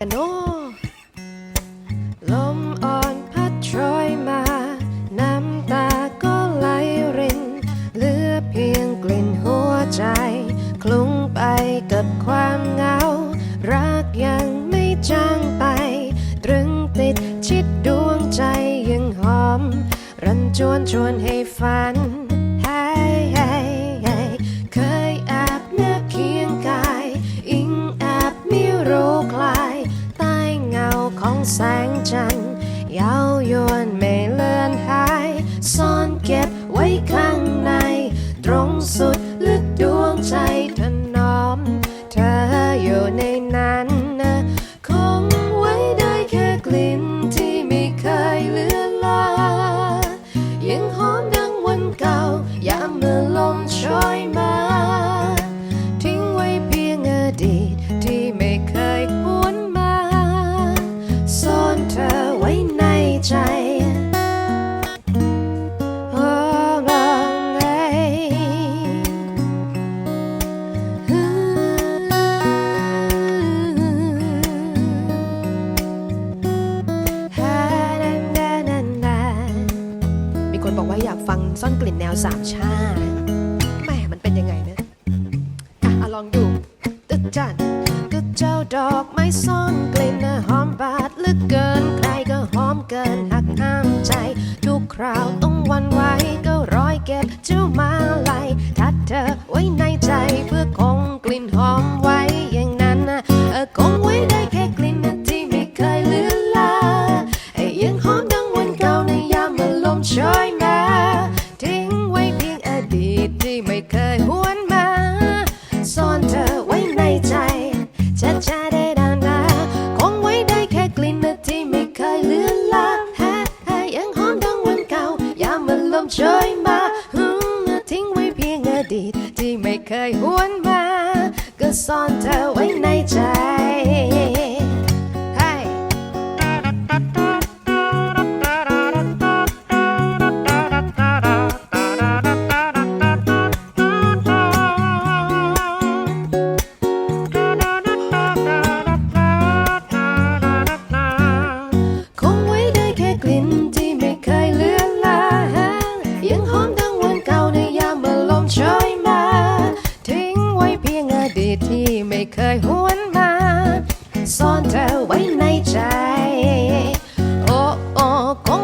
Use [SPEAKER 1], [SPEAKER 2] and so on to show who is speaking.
[SPEAKER 1] กันโนลมอ่อนพัดโชยมา น้ำตาก็ไหลริน เหลือเพียงกลิ่นหัวใจ คลุ้งไปกับความเหงา รักยังไม่จางไป ตรึงติดชิดดวงใจยังหอม รันจวนชวนให้ฝัน แสงจันทร์เย้ายวน คนบอกว่าอยากฟังซ่อนกลิ่นแนวสามชาติแหมมันเป็นยังไงนะอะอลองดูตึกจันก็เจ้าดอกไม้ซ่อนกลิ่นนะหอมบาดเหลือเกินใครก็หอมเกินหักห้ามใจ ทุกคราวต้องวันไหวก็ร้อยเก็บเจ้ามา มโชยมาฮึมทิ้งไว้เพียงอดีตที่ไม่เคยหวนมา ก็ซ่อนเธอไว้ในใจ